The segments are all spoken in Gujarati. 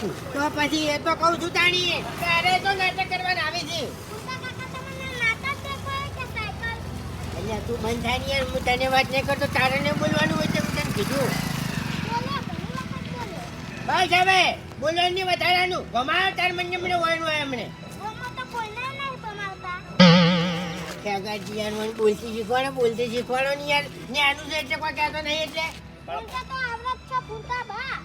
છું તો પછી એ તો કહું છું તાણી તારે તો નાટક કરવાના આવે છે. અલ્યા તું બંધ થાય ને યાર હું તને વાત નહીં કરતો તારે ને બોલવાનું હોય છે હું તને કીધું. બસ હવે બોલવાની વધારાનું. ભમાવ તાર મને મને વળનું હોય હમણે. ખેગાજી યાર મને બોલતી શીખવાડો બોલતી શીખવાડો ને યાર. ને આનું છે એટલે કોઈ કહેતો નહીં એટલે. અલ્યા,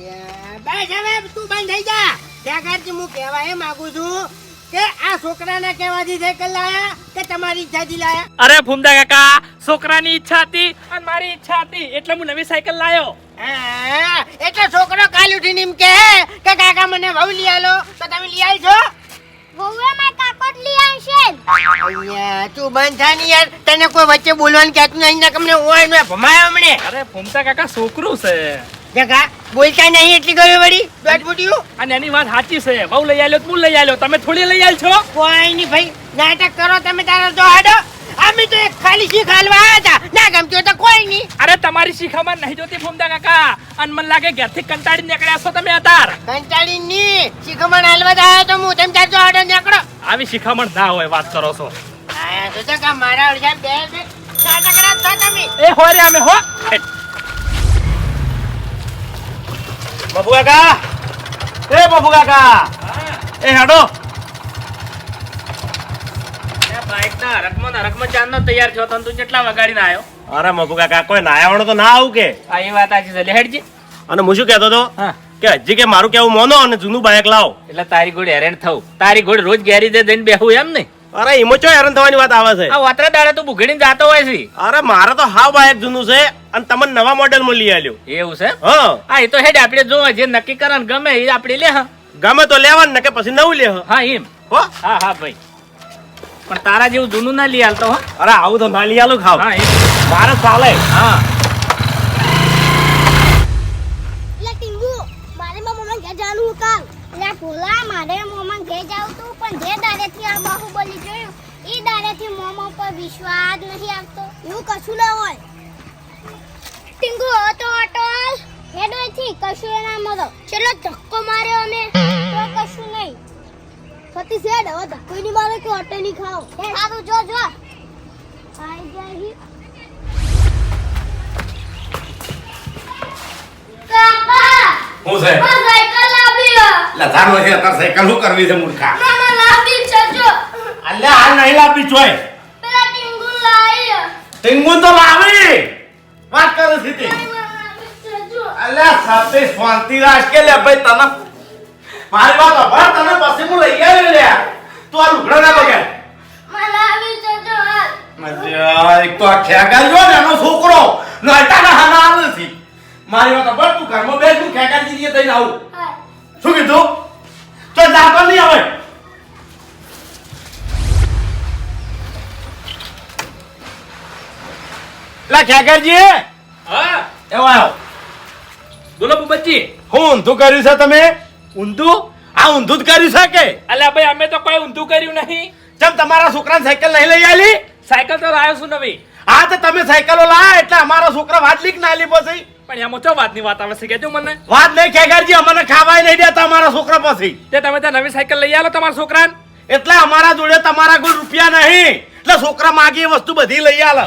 બસ હવે તું બંધ થઈ જા. ખેગાજી હું કહેવા એ માંગુ છું કે આ છોકરાના કહેવાથી સાયકલ લાયા કે તમારી ઈચ્છાથી લાયા? અરે ફૂમદા કાકા છોકરાની ઈચ્છા હતી અને મારી ઈચ્છા હતી એટલે હું નવી સાયકલ લાયો. એટલે છોકરો કાલ ઉઠીને એમ કહે કે કાકા મને વહુ લઈ આલો. તો તમે લઈ આવશો અહીંયા તું બંધ થા ને યાર. તને કોઈ વચ્ચે બોલવાનું કહેતું નહીં ને કમને ઓય ને ભમાયો હમણે અરે ફૂમતા કાકા છોકરું છે. જગા બોલતા નહીં એટલી ગયો વળી ફૂટ્યું? અને એની વાત સાચી છે. બહુ લઈ આલ્યો તું લઈ આલ્યો? તમે થોડી લઈ આલ છો? કોઈ નહીં ભાઈ નાટક કરો તમે તારા તો હાડો અમે તો એક ખાલી શીખ હાલવા આવ્યા હતા. ના ગમતું તો કોઈ નહીં. અરે તમારી શીખામાં નહીં જોતી ફૂમતા કાકા. અને મને લાગે ઘરથી કંટાળી નીકળ્યા છો તમે અતાર કંટાળી ની શીખમણ હાલવા જ આવ્યો તો હું તેમ તાર આડો હાડો નીકળો. આવી શીખામણ ના હોય વાત કરો છો. આયા તો મારા ઓળખ્યા બે બે. ચાર ટકરા છો તમે. એ હોય રે અમે હો. બબુ કાકા. એ બબુ કાકા. એ હેડો. બાઈક ના હરકમાં ને ચાંદનો તૈયાર છો તું કેટલા વગાડીને આવ્યો અરે મગુ કાકા કોઈ નાયાવાળો તો ના આવું કે? આ એ વાત આજી છે. લેહેડજી અને હું શું કહેતો હતો? કે હજી કે મારું કેવું મોનો અને જૂનું બાઇક લાવો. એટલે તારી ઘોડી હેરાન થવું. તારી ઘોડી રોજ ગેરી દે દઈને બેહું એમ ને? અરે એમાં ચો હેરાન થવાની વાત આવે છે? આ વાતરા દાડે તું બુઘડીને જાતો હોય છે. અરે મારે તો હાવ બાઇક જૂનું છે અને તમને નવા મોડેલમાં લઈ આલ્યો. એવું છે? હા. હા એ તો હેડ આપણે જો જે નક્કી કરે ને ગમે એ આપણે લે હા. ગમે તો લેવાનું ને કે પછી નવું લે હા. એમ. હો. હા હા ભાઈ. પણ તારા જેવું જૂનું ના લઈ આલતો હો. અરે આવું તો ના લઈ આલું ખાવ. હા મારે ચાલે. હા એટલે ટીંગુ મારે મારા મમ્મા ઘેર જવાનું હું કાલ એટલે ભોલા મારે મમ્મા ઘેર જાવું તું પણ જે દાડેથી આ બાહુબલી જોયું એ દાડેથી મમ્મા પર વિશ્વાસ નથી આવતો એવું કશું ના હોય. ટીંગુ હતો અટલ. હેડોથી કશું ના મળો. ચલો ધક્કો માર્યો અમે તો કશું નહીં. સતી સેડ હવે ધક્કો નહીં મારે કે અટે નહીં ખાઓ સારું જો જો. આઈ જાય કાકા હું છે? આ સાયકલ લાવી લધાનો છે તાર સાયકલ શું કરવી છે મૂર્ખા? મામા લાવી છે જો અલ્યા હાલ નહીં લાવવી ચોય પેલા ટીંગુ લાવી ટીંગુન તો લાવી. વાત કરે છે તે છે અલ્યા સાથે શાંતિ રાખ કે લે ભાઈ તને. મારી વાત અભાર તને પછી હું લઈ આવ્યો લે. તું આ લુગડા ના બગાડ. છે મજા એક તો આ ખેગાર જો ને એનો છોકરો. નોયતા ના હાના આવે નથી મારી વાત અભાર તું ઘરમાં બેસ હું ખેગાર દીધી તઈને આવું. શું કીધું? તો જાતો નહીં આવે લા ખેકરજી હા. એવો આવ્યો બોલો બુબજી હું ઊંધું કર્યું છે તમે? ઊંધું? આ ઊંધું જ કર્યું છે કે? અલ્યા ભાઈ અમે તો કોઈ ઊંધું કર્યું નહીં. જેમ તમારા છોકરાને સાયકલ નહીં લઈ આલી? સાયકલ તો લાવ્યો છું નવી. હા તો તમે સાયકલો લાયા એટલે અમારા છોકરા વાત લીક ના લી પછી. પણ એમાં ચો વાતની વાત આવે છે કેજો મને. વાત નહીં ખેગારજી અમને ખાવાય નહીં દેતા અમારા છોકરા પછી. તે તમે ત્યાં નવી સાયકલ લઈ આલો તમારા છોકરાને? એટલે અમારા જોડે તમારા કોઈ રૂપિયા નહીં. એટલે છોકરા માગી વસ્તુ બધી લઈ આલે.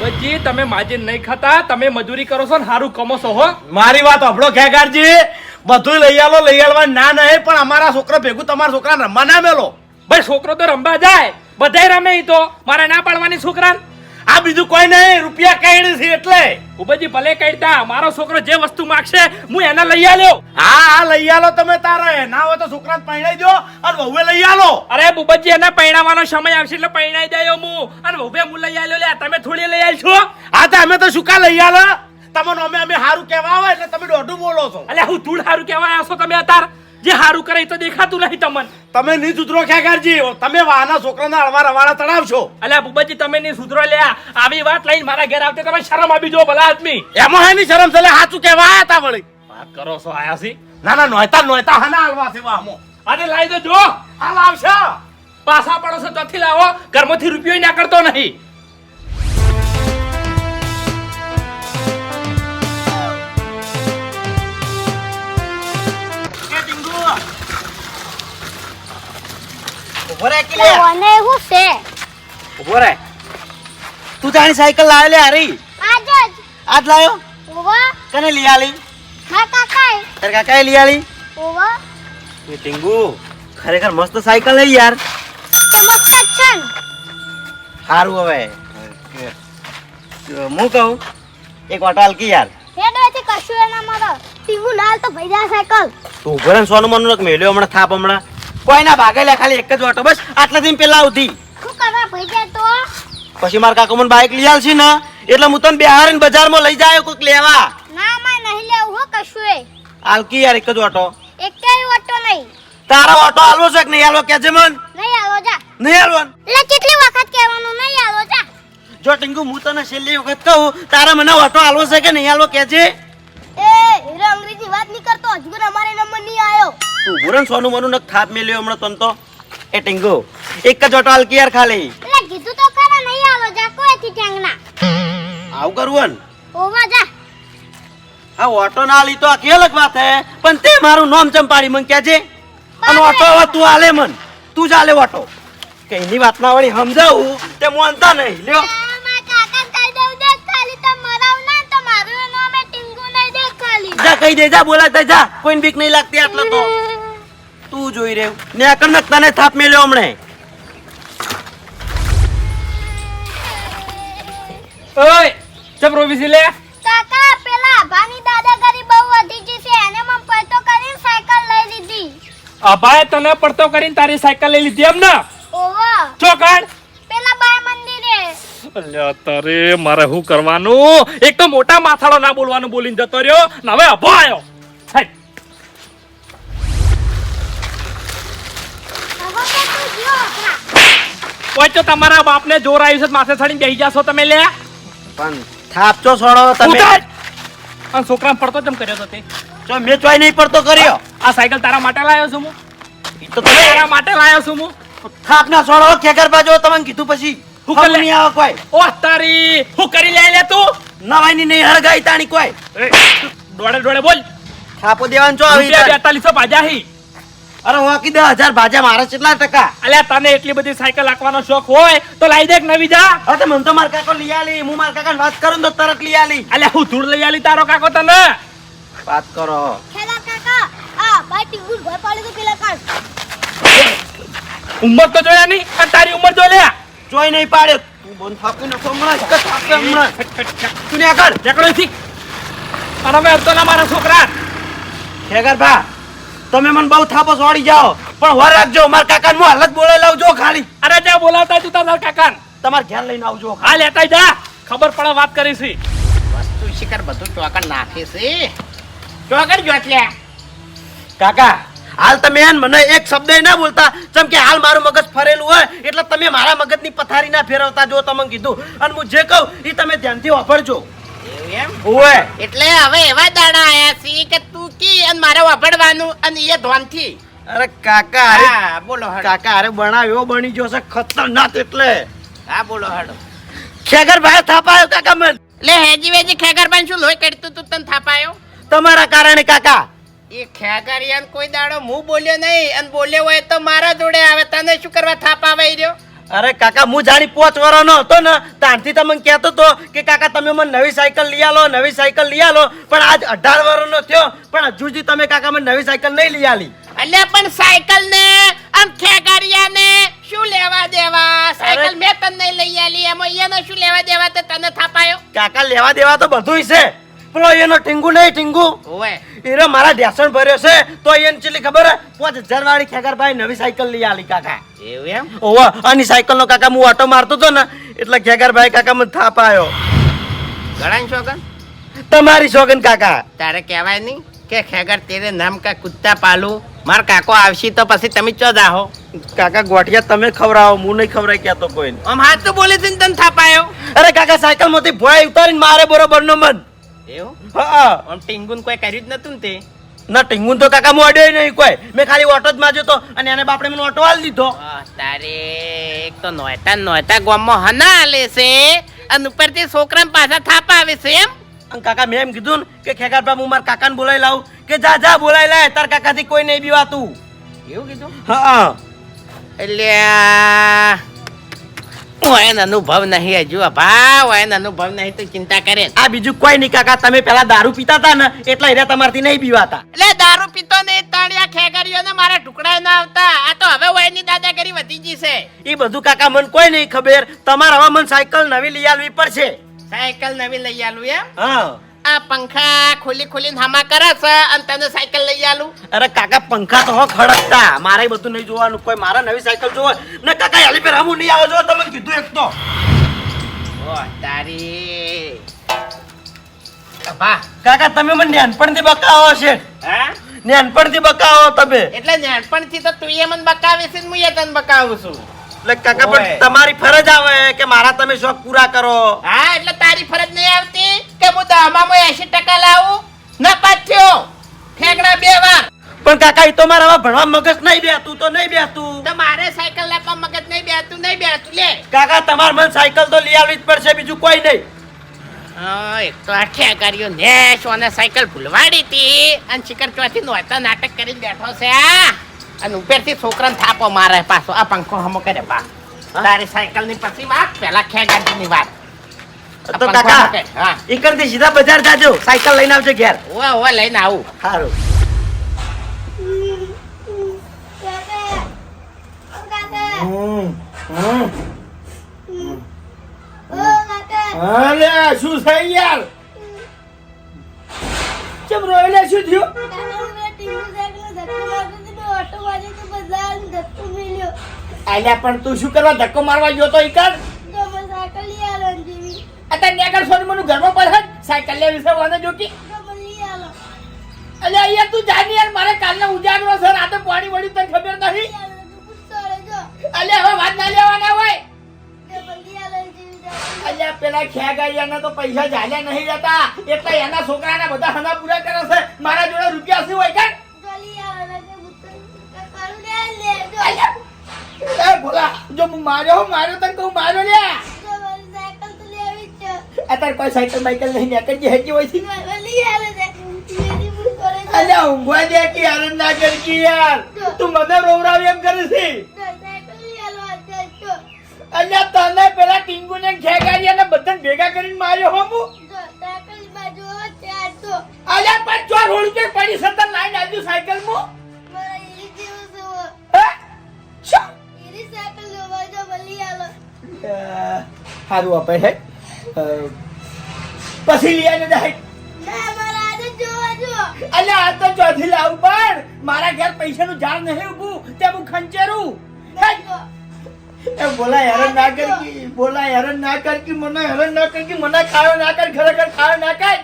બુબજી તમે માજી નહીં ખાતા તમે મજૂરી કરો છો ને સારું કમો છો હો. મારી વાત અભડો ખેગારજી બધું લઈ આવો લઈ આવવા ના નહીં પણ અમારા છોકરા ભેગું તમારા છોકરા રમવા ના મેલો. ભાઈ છોકરો તો રમવા જાય. બધાય રમે એ તો. મારે ના પાડવાની છોકરાને. આ બીજું કોઈ નહીં રૂપિયા કાઢી છે એટલે. ઉભજી ભલે કાઢતા મારો છોકરો જે વસ્તુ માંગશે હું એને લઈ આલ્યો. હા હા લઈ આલો તમે તારે. ના હોય તો છોકરાને પરણાઈ દો અને વહુએ લઈ આલો. અરે બુબજી એને પૈણાવાનો સમય આવશે એટલે પરણાઈ દયો હું. અને વહુએ હું લઈ આલ્યો લે તમે થોડી લઈ આલ છો હા તો અમે તો શું કા લઈ આલો? તમને અમે અમે સારું કહેવા આવે એટલે તમે દોઢું બોલો છો. એટલે હું ધૂળ સારું કહેવા આવ્યા છો તમે અતાર જે હારું કરે તો દેખાતું નહીં તમને. તમે નહીં સુધરો ખેગારજી. તમે વાના છોકરાના અળવા રવાડા ચડાવશો. અલ્યા બુબજી તમે નહીં સુધરો. લ્યા આવી વાત લઈને મારા ઘેર આવતે તમે શરમ આપી જો ભલા આદમી. એમાં હે નહીં શરમ છે? હાચું કેવા આયા તા વળી. વાત કરો છો આયા છી ના ના નોયતા નોયતા હના અળવા છે વાહમો. અરે લાવી દો જો હાલ આવશે. પાછા પડો છો તથી લાવો. ઘરમાંથી રૂપિયો ના કરતો નહીં. ઊભો રહે કે લે? એવું છે? ઊભો રહે. તું તારી સાયકલ લાવે લે હારી? આજ જ. આજ લાવ્યો ઓવા કને લઈ આલી? મા કાકાએ. તાર કાકાએ લઈ આલી? ઓવા એ ટીંગુ ખરેખર મસ્ત સાયકલ હે યાર. મસ્ત છે. સારું હવે. હું કહું? એક ઓટો હાલકી યાર. કશું એના મારો ટીંગુ લાલ તો ભૈયા સાયકલ. તું ઊભો રહે સોનું મનુ મેલ્યો હમણાં થાપ હમણાં. કોઈ ના ભાગે લે ખાલી એક જ ઓટો બસ. આટલા દિન પેલા શું કરવા તો? પછી મારા કાકો મને બાઈક લઈ આવશે ને એટલે હું તને બિહાર બજારમાં લઈ જાય કોઈક લેવા. ના માં નહીં લેવું હો કશું એ હાલકી યાર એક જ ઓટો નહીં. તારા ઓટો હાલવો છે કે નહીં હાલવો? કે છે મન. નહીં જા. નહીં એટલે કેટલી વખત કહેવાનું? નહીં આવો જા. જો ટીંગુ હું તને છેલ્લી વખત કહું તારા મને ઓટો હાલવો છે કે નહીં હાલવો? કે છે એ હીરો અંગ્રેજી વાત નહીં કરતો. હજુ પણ અમારે નંબર નહીં આવ્યો તું સોનું મનું ને થાપ મેલ્યો હમણાં તને તો. એ ટીંગુ એક જ ઓટો હાલકી યાર ખાલી. એટલે કીધું તો ખરા નહીં આવો જા કોઈથી ઠેંગના આવું કરવું ઓવા જા. હા ઓટો ના તો આખી અલગ વાત હે. પણ તે મારું નામ ચંપાડી મન કે છે? અને ઓટો હવે તું આલે મન. તું જ આલે ઓટો કઈની વાત ના વળી સમજાવું તે મોનતા નહીં. લ્યો. જા કહી દે જા બોલાતા જા. કોઈને બીક નહીં લાગતી આટલો તો. તું જોઈ રહ્યો. ને આ કનક તને થાપ મેલ્યો હમણે. ઓય ચપ રોબીસી લે. કાકા પેલા ભાની દાદાગીરી બહુ વધી ગઈ છે. એને મમ પડતો કરીને સાયકલ લઈ લીધી. અભાય તને પડતો કરીને તારી સાયકલ લઈ લીધી એમ ને ઓવા ચોકડ પેલા બાય મંદિરે તારે મારે શું કરવાનું? એક તો મોટા માથાળો ના બોલવાનું બોલીને જતો રહ્યો ને હવે અભો આવ્યો તો તમારા બાપને જોર આવ્યું છે માથે ચડીને બેહી જાશો તમે લે. પણ થાપચો છોડો તમે! અને છોકરા પડતો ચમ કર્યો તો તે? જો મેં ચોય નહીં પડતો કર્યો. આ સાયકલ તારા માટે લાવ્યો છું હું. તો તમે તારા માટે લાવ્યો છું હું. થાપ ના છોડો ખેકર બાજુ તમને કીધું પછી. નહીં આવે કોઈ. ઓહ તારી હું કરી લે લે તું? નવાઈની નહીં હળગાઈ તાણી કોઈ. એ, દોડે દોડે બોલ. થાપો દેવાનું છો આવી રૂપિયા રીતે. બેતાલીસો ભાજા હી. અરે હજાર ભાજા મારા કેટલા ટકા. અલ્યા તને એટલી બધી સાયકલ હાંકવાનો શોખ હોય તો લાવી દેખ નવી જા. અરે તો મને તો મારા કાકો લઈ આલી હું માર કાકાને વાત કરું તો તરત લઈ આલી. અલ્યા હું ધૂળ લઈ આલી તારો કાકો તને. વાત કરો. ખેલા કાકા આ બાય ટીંગુ ભય પાડી તો પેલા કાઢ ઉંમર તો જોયા નહીં તારી ઉંમર જો લે. જોઈ નહીં પાડે. તું બોન થાપી નખો હમણાં જ, થાપે હમણાં તું ન્યા કર. ઝઘડો થી અને મેં તો ના મારા છોકરા. ખેગર ભા તમે મને બહુ થાપો છોડી જાઓ. પણ વાર રાખજો મારા કાકા હું હાલત બોલાઈ લાવજો ખાલી. અરે જા બોલાવતા તું તારા કાકા તમારે ઘેર લઈને આવજો હા લેતા જા. ખબર પડે વાત કરીશી. વસ્તુ શિકાર બધું ચોકડ નાખે છે. ચોકડ લે કાકા હાલ તમે મને એક શબ્દ ના બોલતા. જેમ કે હાલ મારું મગજ ફરેલું હોય એટલે તમે મારા મગજની પથારી ના ફેરવતા જો તમે કીધું. અને હું જે કહું એ તમે ધ્યાનથી વાપરજો. એવું એમ? ઓય એટલે હવે એવા દાડા આયા છે કે તું કી અને મારે વાપરવાનું અને એ ધોનથી અરે કાકા હા બોલો કાકા અરે બનાવ્યો બની ગયો છે ખતરનાક એટલે. હા બોલો હાડો ખેગરભાઈ થાપાયો કાકા મન. લે હેજી વેજી ખેગરભાઈ શું લોહી કરતું તું તને થાપાયો? તમારા કારણે કાકા એ ખેગરિયાન કોઈ દાડો હું બોલ્યો નહીં અને બોલ્યો હોય તો મારા જોડે આવે. તને શું કરવા થાપાવાઈ રહ્યો? અરે કાકા હું જાણી પોચ નો હતો ને. ત્યારથી તમે કહેતો હતો કે કાકા તમે મને નવી સાયકલ લઈ આલો નવી સાયકલ લઈ આલો. પણ આજ અઢાર વર્ષનો થયો. પણ હજુ સુધી તમે કાકા મને નવી સાયકલ નહીં લઈ આલી. અલ્યા પણ સાયકલ ને આમ ખેગારિયા ને શું લેવા દેવા? સાયકલ મેં તને લઈ આલી. એમાં એને શું લેવા દેવા તો તને થાપાયો કાકા લેવા દેવા તો બધું છે. પેલો એનો ટીંગુ નહીં ટીંગુ. એરો મારા ઢેસણ ભર્યો છે તો એને ચેલી ખબર હે? પાંચ હજાર વાળી ખેગરભાઈ નવી સાયકલ લઈ આલી કાકા. એવું એમ? ઓવા અને સાયકલ નો કાકા હું ઓટો મારતો હતો ને એટલે ખેગરભાઈ કાકા મને થાપ આવ્યો ગણાય શોગન? તમારી સોગન કાકા. તારે કહેવાય નહીં કે ખેગર તેરે નામ કા કુત્તા પાલું. માર કાકો આવશે તો પછી તમે ચો જાહો. કાકા ગોઠિયા તમે ખવડાવો હું નહીં ખવડાય કહેતો કોઈ આમ હાથ તો બોલે છે ને તને થાપાયો અરે કાકા સાયકલમાંથી ભોય ઉતારીને મારે બરોબર નો મન. એવું? હા આમ ટીંગુન કોઈ કર્યું જ નતું ને તે? ના ટીંગુન તો કાકા મોડે નહીં કોઈ. મેં ખાલી ઓટો જ માજ્યો તો અને એને બાપડે મને ઓટો આલ દીધો. તારે એક તો નોયતા નોયતા ગામમાં હના આલે છે અને ઉપરથી છોકરાને પાછા થાપા આવે છે એમ? અને કાકા મેં એમ કીધું કે ખેગાર બાપુ હું મારા કાકાને બોલાવી લાવું. કે જા જા બોલાવી લાય તાર કાકાથી કોઈ નહીં બીવાતું. એવું કીધું? હા એટલે ઓયન અનુભવ નહીં હજુ અભા ઓયન અનુભવ નહીં તો ચિંતા કરે આ બીજું કોઈ નહીં કાકા તમે પેલા દારૂ પીતા હતા ને એટલા એરિયા તમારથી નહીં પીવાતા. એટલે દારૂ પીતો ને તાણિયા ખેગરીઓને મારા ટુકડા ના આવતા. આ તો હવે ઓયની દાદાગીરી વધી ગઈ છે. એ બધું કાકા મને કોઈ નહીં ખબર. તમારે હવે મને સાયકલ નવી લઈ આવવી પડશે. સાયકલ નવી લઈ આલું એમ? હા. આ પંખા ખોલી ખોલીને હામા કરે છે અને તને સાયકલ લઈ આલું. અરે કાકા પંખા તો હો ખડકતા. મારે બધું નહીં જોવાનું. કોઈ મારા નવી સાયકલ જોવે? ને કાકા હાલી પર હમું નહીં આવો જો તમે કીધું એક તો. ઓ તારી. કાકા તમે મને નાનપણથી બકાવો છે. હા? નાનપણથી બકાવો તમે. એટલે નાનપણથી તો તું એ મને બકાવે છે ને હું એ તને બકાવું છું. એટલે કાકા પણ તમારી ફરજ આવે કે મારા તમે શોખ પૂરા કરો. હા એટલે તારી ફરજ નહીં આવતી કે હું દવામાં એસી ટકા લાવું? ના પાછ્યો ઠેકડા બે વાર. પણ કાકા એ તો મારે ભણવા મગજ નહીં બેતું તો નહીં બેતું તમારે સાયકલ લેવા મગજ નહીં બેતું નહીં બેતું લે. કાકા તમારે મને સાયકલ તો લઈ આવવી જ પડશે બીજું કોઈ નહીં. હા, એક તો આ ઠેકાર્યો ને સોને સાયકલ ભૂલવાડી હતી અને શિખર ચોથી નોતા નાટક કરીને બેઠો છે આ અને ઉપરથી છોકરાને થાપો મારે પાછો. આ પંખો હમો કરે પા તારી સાયકલની પછી વાત પેલા ખેગાડી ની વાત તો કાકા કરે. સીધા બજાર જાજો. સાયકલ લઈને આવજો ઘેર. ઓવે ઓવે લઈને આવું. સારું કાકા ઓ કાકા હમ, હમ. ઓ કાકા અરે શું થઈ યાર કેમ રોયલે શું થયું કાકા મેં ટીવી સાયકલ ધક્કો મારતો હતો મેં ઓટો મારી તો બધાને ધક્કો મિલ્યો આલ્યા પણ તું શું કરવા ધક્કો મારવા ગયો તો જેવી. અત્યારે નેગર સોની મનું ઘરમાં પડે સાયકલ લેવી વિશે વાને જોકી અલ્યા અહીંયા તું જાની યાર મારે કાલનો ઉજાગરો છે રાતે પાણી વળી તને ખબર નથી? અલ્યા હવે વાત ના લેવાના હોય. અલ્યા પેલા ખેગાઈયાના તો પૈસા ઝાલ્યા નહીં જતા એટલે એના છોકરાના બધા હના પૂરા કરે છે. મારા જોડે રૂપિયા શું હોય કાંઈ? તને એમ કરે અલ્યા, તને પેલા ટીંગુ ને ખેગાડીયા અને બધા ભેગા કરીને માર્યો હો હું. અલ્યા, પણ ચોર હોળી પડી સતત લાઈન આજુ સાયકલમાં હારું આપે છે પછી જાય ના મારા આજે જોવા જો. અલ્યા આ તો ચોથી લાવ પણ મારા ઘેર પૈસાનું ઝાડ નહીં ઉભું તે હું ખંચેરું. એ બોલા હેરાન ના કર કી બોલા હેરાન ના કર કી મને હેરાન ના કર કી મને ખાયો ના કર ખરેખર ખાયો ના કર.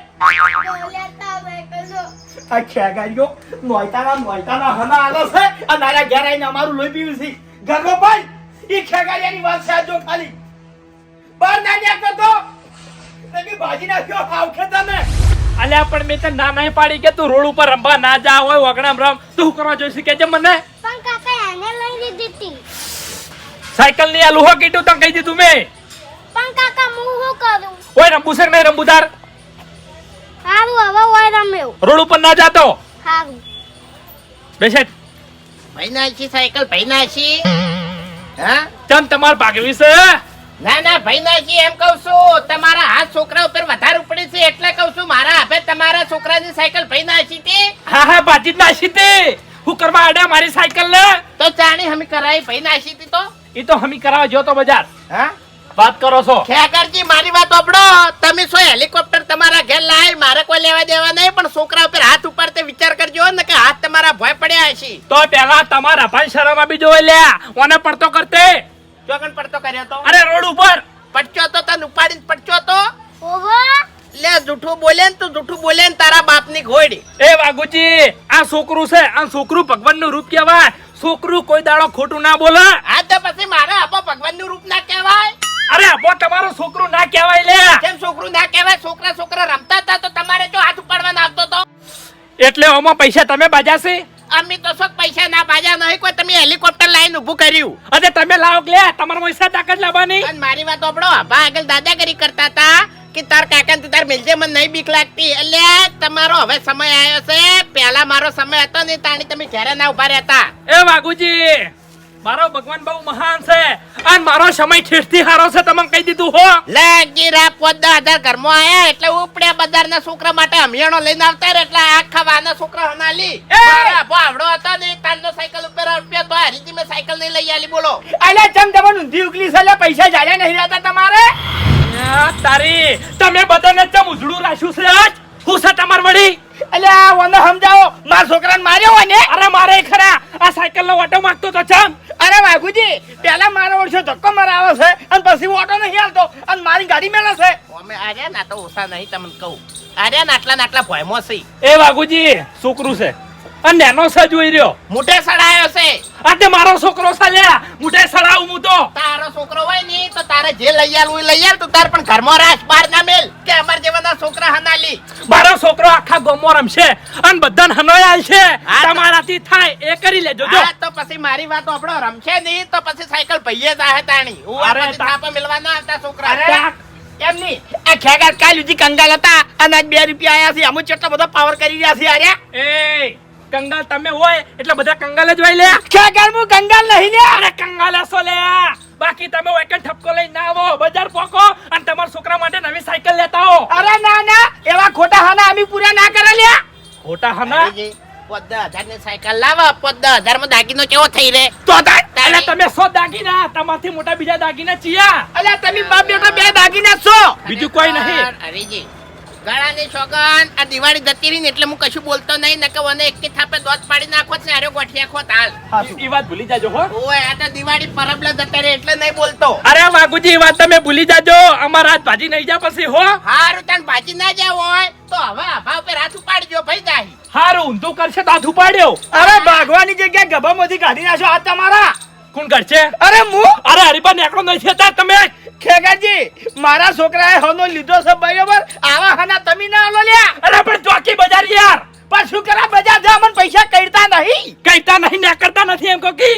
અચ્છા ગાડીઓ નોયતાના નોયતાના હના આલે છે. આ મારા ઘેર આવીને અમારું લોહી પીવું છે. ઘરનો ભાઈ ઈ ખેગાડિયાની વાત છે ખાલી. બાર ના નીકળતો તો? તમે ભાજી નાખ્યો આવખે તમે અલ્યા પણ મેં તો ના નહીં પાડી કે તું રોડ ઉપર રમવા ના જા હોય વગણામ રમ. તું શું કરવા જોઈશ? કે મને. પણ કાકા એને લઈ દીધી હતી. સાયકલની આલું હો કીધું તને કહી દીધું મેં. પણ કાકા હું શું કરું? ઓય રંબુ સર નહીં રંબુ તાર હવે ઓય રમ્યો રોડ ઉપર ના જાતો? હારું. બેસેટ ભાઈ નાખી સાયકલ ભાઈ નાખી. હા? તમ તમાર ભાગવી છે ના ના ભાઈ નાખી એમ કહું છું તમારા હાથ છોકરા ઉપર વધારે ઉપડી છે એટલે કહું છું મારા હવે તમારા છોકરાની સાયકલ ભાઈ નાખી હતી હા હા બાજી નાસી તે. હું કરવા આડ્યા મારી સાયકલ ને તો ચાણી હમી કરાવી ભાઈ હતી તો. એ તો હમી કરાવ જો તો બજાર. હા? વાત કરો છો? ખેકરજી મારી વાત ઓપડો તમે શું હેલિકોપ્ટર તમારા ઘેર લાય? મારે કોઈ લેવા દેવા નહીં પણ છોકરા ઉપર હાથ ઉપર તે વિચાર કરજો ને કે હાથ તમારા ભય પડ્યા હશે. તો પેલા તમારા ભાઈ શરમ બી જોઈ લે ઓને પડતો કરતે. ચોકન પડતો કર્યો તો? અરે રોડ ઉપર. પડચો તો તને ઉપાડીને પડચો તો? ઓહો. લે જૂઠું બોલે ને તું જૂઠું બોલે ને તારા બાપની ઘોડી. એ વાઘુજી આ છોકરું છે. આ છોકરું ભગવાનનું રૂપ કહેવાય. છોકરું કોઈ દાડો ખોટું ના બોલે. હા તો પછી મારે આપો ભગવાનનું રૂપ ના કહેવાય? અરે આપો તમારું છોકરું ના કહેવાય લે. કેમ છોકરું ના કહેવાય? છોકરા છોકરા રમતા હતા તો તમારે જો હાથ ઉપાડવાનો આવતો તો. એટલે ઓમાં પૈસા તમે બાજાશે? અમે તો શોખ પૈસા ના બાજા નહીં કોઈ તમે હેલિકોપ્ટર લાઈન ઊભું કર્યું. અરે તમે લાવો કે લે તમારા પૈસા તાકાત લાવવાની. અને મારી વાત ઓપડો આભા આગળ દાદાગીરી કરતા હતા કે તાર કાકા ને તાર મિલજે મને નહીં બીક લાગતી. એટલે તમારો હવે સમય આવ્યો છે. પહેલા મારો સમય હતો ને તાણી તમે ઘરે ના ઊભા રહેતા. એ વાઘુજી મારો ભગવાન બહુ મહાન છે. અને મારો સમય ઠેઠથી હારો છે તમને કહી દીધું હો. લે ગીરા પોત દસ હજાર ઘરમાં આયા એટલે ઉપડ્યા બજારના છોકરા માટે હમિયાણો લઈને આવતા રે એટલે આખા વાના છોકરા હનાલી મારા ભાવડો હતો ને તારનો સાયકલ ઉપર રૂપિયા તો હરીજી મેં સાયકલ નહીં લઈ આલી બોલો. અલ્યા જમ જમન ઊંધી ઉકલી છે લે પૈસા જાડ્યા નહીં રહેતા તમારે? તારી તમે બધાને ચમ ઉજળું રાખ્યું છે આજ? હું છે તમાર વડી? અલ્યા ઓને સમજાવો. મારા છોકરાને માર્યો હોય ને? અરે મારે ખરા. આ સાયકલ નો ઓટો માંગતો તો ચમ અરે વાઘુજી પેલા મારો વર્ષો ધક્કો મરાવે છે અને પછી ઓટો નહીં હાલતો અને મારી ગાડી મેલે છે. અમે આર્યા ના તો ઓછા નહીં તમને કહું. આર્યા નાટલા નાટલા ભયમો છે. એ વાઘુજી છોકરું છે. અને નેનો છે જોઈ રહ્યો. મોટે સડાયો છે. આ તે મારો છોકરો છે લ્યા. મુઠે સડાવું હું તો. તારો છોકરો હોય ને તો તારે જે લઈ આલ લઈ આલ તું તાર પણ ઘરમાં રાસ બાર ના મેલ. કે અમાર જેવાના છોકરા હનાલી. મારો છોકરો આખા ગોમો રમશે અને બધાને હનોયાલ છે તમારાથી થાય એ કરી લેજો જો. તો પછી મારી વાત આપણો રમશે નહીં તો પછી સાયકલ ભઈએ જાહે તાણી. હું અરે થાપા મિલવા ના આવતા છોકરા. એમ નહીં. આ ખેગા કાલ સુધી કંગાલ હતા અને આજ બે રૂપિયા આયા છે. અમુક કેટલો બધો પાવર કરી રહ્યા છે આર્યા એ કંગાલ તમે હોય એટલે બધા કંગાલ જ હોય લે હું કંગાલ નહીં લે અરે કંગાલ હશો લે બાકી તમે વેકન ઠપકો લઈને ના આવો બજાર પોકો અને તમારા છોકરા માટે નવી સાયકલ લેતા આવો. અરે ના ના એવા ખોટા હાના અમે પૂરા ના કરે લ્યા ખોટા હના? પદ હજારની સાયકલ લાવો પદ હજારમાં દાગીનો કેવો થઈ રે તો તમે સો દાગીના? તમારથી મોટા બીજા દાગીના ચિયા? અલ્યા તમે બાપ બેટા બે દાગીના છો. બીજું કોઈ નહીં. હરીજી ગળાની સોગન આ દિવાળી જતી રહી ને એટલે હું કશું બોલતો નહીં નકે મને એક થાપે દોત પાડી નાખો ને અરે ગોઠિયા ખોત હાલ એ વાત ભૂલી જાજો હો. ઓય આ તો દિવાળી પરબલે જતા રહી એટલે નહીં બોલતો. અરે વાગુજી વાત તમે ભૂલી જાજો. અમારા હાથ ભાજી નહીં જા પછી હો. હારું તન ભાજી ના જાવ હોય તો હવે આભા ઉપર હાથ ઉપાડજો ભાઈ જાહી હારું ઊંધું કરશે તો હાથ ઉપાડ્યો. અરે ભાગવાની જગ્યાએ ગભામાંથી કાઢી નાખો આ તમારા. કોણ કરશે અરે હું અરે હરીબા નેકડો નહીં થતા તમે. ખેગાજી મારા છોકરાએ હનો લીધો છે બરાબર? આવા હાના તમે ના લો લ્યા. અરે પણ ચોકી બજાર યાર. પણ શું કરા બજાર જા મને પૈસા કઈતા નહીં? કઈતા નહીં ને કરતા નથી એમ કોકી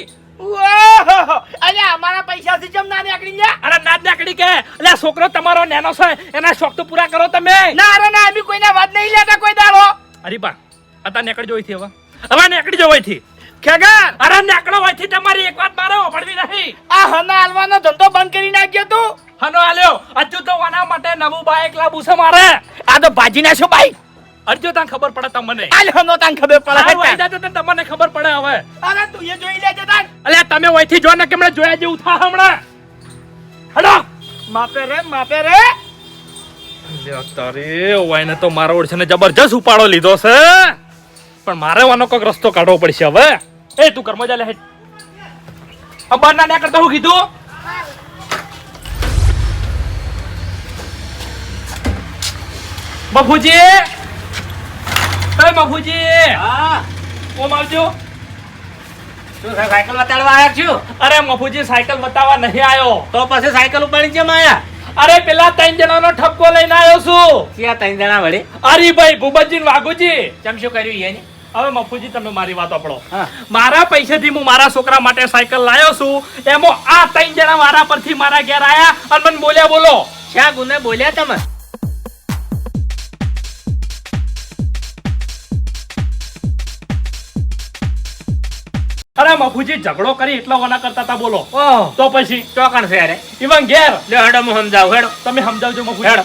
અરે અમારા પૈસાથી જમ ના નીકળી ગયા અરે ના નીકળી કે. અલે છોકરો તમારો નેનો છે એના શોખ તો પૂરા કરો તમે. ના અરે ના અમે કોઈના વાત નહીં લેતા કોઈ દાડો. હરીબા અતા નીકળી જોઈ થી હવે. હવે નેકડી જોઈ થી ખેગર અરે નેકડો હોયથી તમારી એક વાત મારો પડવી નહીં આ હના હાલવાનો ધંધો બંધ કરી નાખ્યો તું? હનો આલ્યો અજુ તો વાના માટે નવું બાઈક લાવું છે મારે. આ તો ભાજી નાખો ભાઈ હજુ તને ખબર પડે તમને. આલ હનો તાન ખબર પડે પડે જાજો તો તમને ખબર પડે હવે. અરે તું એ જોઈ લેજે તાન. અલ્યા તમે વહીથી જો ને કેમણે જોયા જેવું થા હમણાં? હડો. માપે રે માપે રે. તારે વાયને તો મારો ઓળશે ને જબરજસ્ત ઉપાડો લીધો છે. પણ મારે વાનો કોઈક રસ્તો કાઢવો પડશે હવે. એ તું કર્મ જા લે હેડ. આ બાર ના કરતા હું કીધું? મફુજી? તમે મફુજી હા. ઓમ આવજો. સાયકલ બતાડવા આવ્યા છું? અરે મફુજી સાયકલ બતાવવા નહીં આવ્યો. તો પછી સાયકલ ઉપાડી કેમ આયા અરે પેલા ત્રણ જણાનો ઠપકો લઈને આવ્યો છું. ક્યાં ત્રણ જણા વળી? હરીભાઈ ભૂપતજી ને વાઘુજી. ચમ શું કર્યું એની હવે મફુજી તમે મારી વાત આપડો. મારા પૈસેથી હું મારા છોકરા માટે સાયકલ લાયો છું. એમાં આ ત્રણ જણા મારા પરથી મારા ઘેર આયા અને મને બોલ્યા બોલો. શા ગુને બોલ્યા તમે? અરે મફુજી ઝઘડો કરી એટલા વાના કરતા હતા બોલો. તો પછી? ચોકણ છે અરે ઇવન ઘેર. હેડો હું સમજાવું હેડો. તમે સમજાવજો મફુજી. હેડો.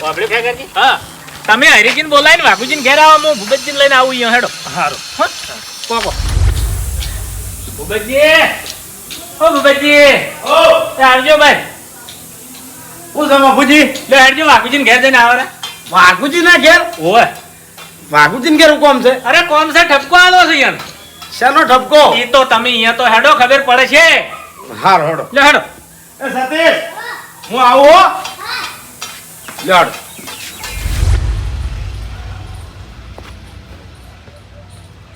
વાપર્યું ખેગરજી હા. તમે હરિજીન બોલાવીને વાઘુજીને ઘેર આવો હું ભૂપતજીને લઈને આવું અહીંયા હેડો. હારું. કોકો ભૂપતજી! ઓ ભૂપતજી. ઓ! આવજો ભાઈ. હું છે બાપુજી લે હેડજો વાઘુજીને ઘેર જઈને આવરા રે વાઘુજી ના ઘેર? ઓય વાઘુજી ઘેર કોમ છે? અરે કોમ છે? ઠપકો આવ્યો છે યાર શેનો ઠપકો? ઈ તો તમે અહીંયા તો હેડો ખબર પડે છે. હાર હેડો. લે હેડો. એ સતીશ હું આવું હો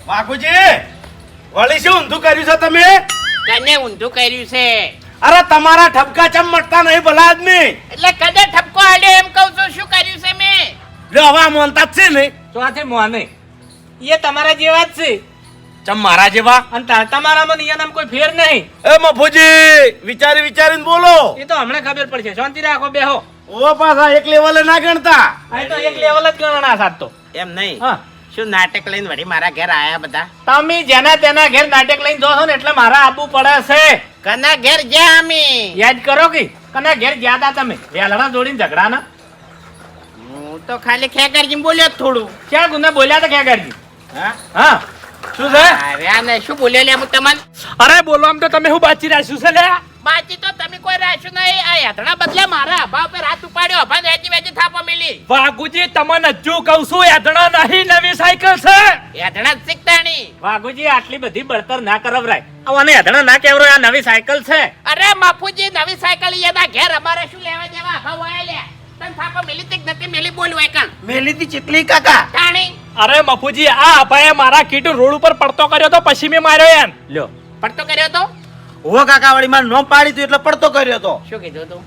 બાપુજી વળી શું ઊંધું કર્યું છે તમે? કને ઊંધું કર્યું છે? અરે તમારા ઠપકા ચમ મટતા નહીં ભલા આદમી? એટલે કદે ઠપકો આડે એમ કહું છું શું કર્યું છે મેં? લે હવે આ મોનતા જ છે ને. તો આ છે મોને. એ તમારા જેવા જ છે. ચમ મારા જેવા? અને તમારામાં ને એનામાં કોઈ ફેર નહીં. એ મફુજી વિચારી વિચારીને બોલો. એ તો હમણાં ખબર પડશે. શાંતિ રાખો બેહો. ઓ પાછા એક લેવલે ના ગણતા. આ તો એક લેવલ જ ગણના સાત તો. એમ નહીં. હા. શું નાટક લઈને વળી મારા ઘેર આયા બધા? તમે જેના તેના ઘેર નાટક લઈને જો છો ને એટલે મારા આબુ પડે છે. કના ઘેર ગયા અમે? યાદ કરો કે કના ઘેર ગયા તા તમે? વેલડા જોડીને ઝઘડા ના? હું તો ખાલી ખેગરજી બોલ્યો જ થોડું. ક્યાં ગુના બોલ્યા તા ખેગરજી? હા? હા. શું છે? અરે આને શું બોલ્યો લે હું તમને? અરે બોલવામાં તો તમે હું બાચી રાખ્યું છે લે બાકી તો તમે કોઈ રાખ્યું નહીં. આ યાત્રા બદલે મારા અભા પર હાથ ઉપાડ્યો. અભા વેચી વેચી થાપો મિલી. વાઘુજી તમને હજુ કહું છું યાદણા નહીં નવી સાયકલ છે. યાત્રા શીખતાણી વાઘુજી આટલી બધી બળતર ના કરવરાય. આવાને હેધણા ના કેવરો આ નવી સાયકલ છે. અરે બાપુજી નવી સાયકલ એના ઘેર અમારે શું લેવા દેવા? અભા વાય લે. તને થાપો મિલી તીક નથી મિલી બોલવું એકણ. મેલીથી ચીટલી કાકા. તાણી. અરે મફુજી આ અપાએ મારા કીટ રોડ ઉપર પડતો કર્યો તો પછી મેં માર્યો એમ. લ્યો પડતો કર્યો તો? હો કાકા વાળી મારે નો પાડી તું એટલે પડતો કર્યો તો. શું કીધું તું?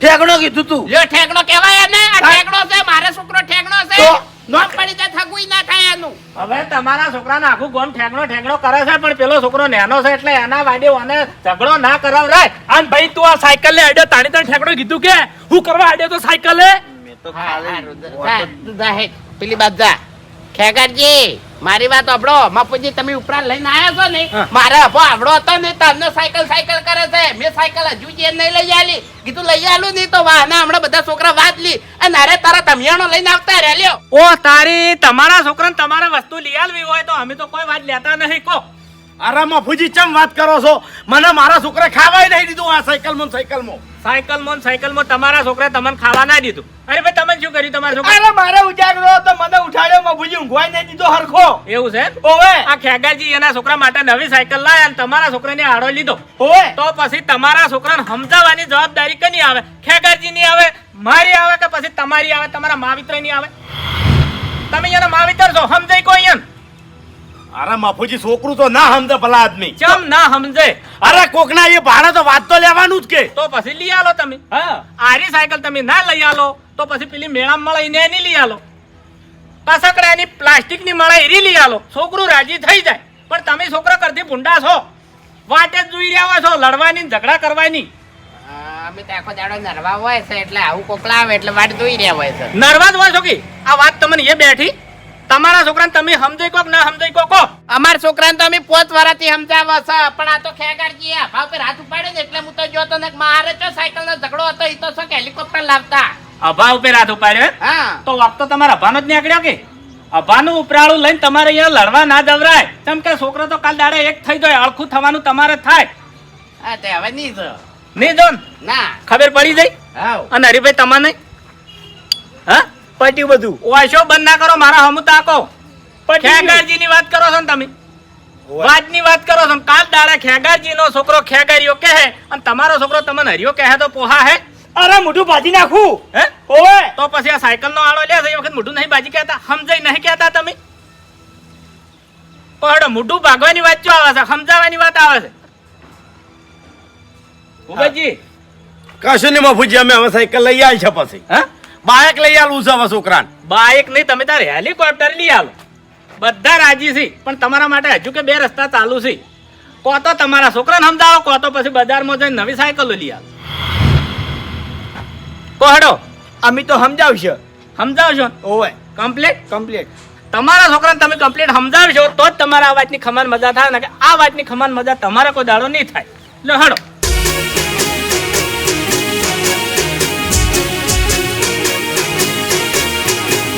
ઠેકણો કીધું તું. લ્યો ઠેકણો કહેવાય ને આ ઠેકણો છે મારે છોકરો ઠેકણો છે. તો? પડી જાય થકુઈ ના થાય એનું. હવે તમારા છોકરાને આખું ગોમ ઠેકણો ઠેકણો કરે છે પણ પેલો છોકરો નેનો છે એટલે એના વાડે ઓને ઝઘડો ના કરાવરાય અને ભાઈ તું આ સાયકલ લે અડ્યો તાણી તને ઠેકણો કીધું કે? હું કરવા અડ્યો તો સાયકલ? લે મેં તો ખાલી પેલી બાજુ જા. ખેગરજી મારી વાત આપડો બાપુજી તમે ઉપરાંત લઈને આવ્યા છો ને. મારા અભો આવડો હતો ને તમને સાયકલ સાયકલ કરે છે. મેં સાયકલ હજુ જે નહીં લઈ આલી. કીધું લઈ આલું નહીં તો વાહના હમણાં બધા છોકરા વાત લી. અને અરે તારા તમિયાણો લઈને આવતા રે લ્યો. ઓ તારી તમારા છોકરાને તમારા વસ્તુ લઈ આલવી હોય તો અમે તો કોઈ વાત લેતા નહીં કો. અરે મફુજી ચમ વાત કરો છો? મને મારા છોકરા ખાવાય નહીં દીધું આ સાયકલમાં ને સાયકલમાં. સાયકલમાં સાયકલમાં તમારા છોકરા તમને ખાવા ના દીધું. અરે ભાઈ તમે શું કર્યું તમારા છોકરા અરે મારે ઉજાગરો તો મને ઉઠાડ્યો મફુજી ઊંઘવાય નહીં દીધો હરખો. એવું છે? ઓવે આ ખેગાજી એના છોકરા માટે નવી સાયકલ લાયા અને તમારા છોકરાને આડો લીધો. ઓવે તો પછી તમારા છોકરાને સમજાવવાની જવાબદારી કની આવે? ખેગાજી ની આવે મારી આવે કે પછી તમારી આવે તમારા માવિત્રની આવે? તમે એના માવિત્ર છો સમજાય કોઈ એમ? અરે મફુજી છોકરું તો ના સમજે ભલા આદમી. કેમ ના સમજે? અરે કોકના એ ભાડે તો વાત તો લેવાનું જ કે. તો પછી લઈ આલો તમે. હા. આરી સાયકલ તમે ના લઈ આલો તો પછી પેલી મેળામાં મળે એને એની લઈ આલો. પાસકડાની પ્લાસ્ટિકની મળે એરી લઈ આલો. છોકરું રાજી થઈ જાય. પણ તમે છોકરા કરતી ભૂંડા છો. વાટે જ જોઈ રહ્યા છો લડવાની ઝઘડા કરવાની. અમે તો આખો દાડો નરવા હોય છે એટલે આવું કોકલા આવે એટલે વાટ જોઈ રહ્યા હોય છે. નર્વસ હોય છો કે? આ વાત તમને એ બેઠી તમારા છોકરાને તમે સમજાઈ કોક ના સમજાઈ કોકો. અમાર છોકરાને તો અમે પોત વરાથી સમજાવે છે પણ આ તો ખેગારજી આ ભાવ પર હાથ ઉપાડ્યો ને એટલે હું તો જોતો ને મારે તો સાયકલ નો ઝઘડો હતો એ તો શું કે હેલિકોપ્ટર લાવતા? અભા ઉપર હાથ ઉપાડ્યો હા? તો વાત તો તમારા અભાનો જ નીકળ્યો કે? અભાનું ઉપરાળું લઈને તમારે અહીંયા લડવા ના જવરાય કેમ કે છોકરો તો કાલ દાડે એક થઈ જાય અળખું થવાનું તમારે થાય. હા તે હવે નહીં જો. નહીં જો ના. ખબર પડી જાય હા અને હરીભાઈ તમારે હા? પટ્યું બધું. ઓશો બંધ ના કરો? મારા હમુ તાકો ખેગારજી ની વાત કરો છો ને તમે? વાતની વાત કરો છો ને? કાલ દાડે ખેગારજી નો છોકરો ખેગારીઓ કહે અને તમારો છોકરો તમને હરિયો કહે તો પોહા હે. અરે મોઢું ભાજી નાખું. હે? ઓવે. તો પછી આ સાયકલ નો આડો લે છે એ વખત મોઢું નહીં બાજી કહેતા. સમજાઈ નહીં કહેતા તમે? પણ મોઢું ભાગવાની વાત ચો આવે છે? સમજાવવાની વાત આવે છે? ભૂપતજી. કશું નહીં મફુજી અમે હવે સાયકલ લઈ આવી છે પછી. હા? બાઇક લઈ આલું છે હવે છોકરાને. બાઇક નહીં તમે તારે હેલિકોપ્ટર લઈ આવો બધા રાજી છે પણ તમારા માટે હજુ કે બે રસ્તા ચાલુ છે. કો તો તમારા છોકરાને સમજાવો કો તો પછી બજારમાં જઈને નવી સાયકલો લઈ આવો કો હડો. અમે તો સમજાવશે. સમજાવશો? ઓવે. કમ્પ્લીટ? કમ્પ્લીટ. તમારા છોકરાને તમે કમ્પ્લીટ સમજાવશો તો જ તમારા આ વાતની ખમાન મજા થાય ને કે આ વાતની ખમાન મજા તમારે કોઈ દાડો નહીં થાય. લો હડો.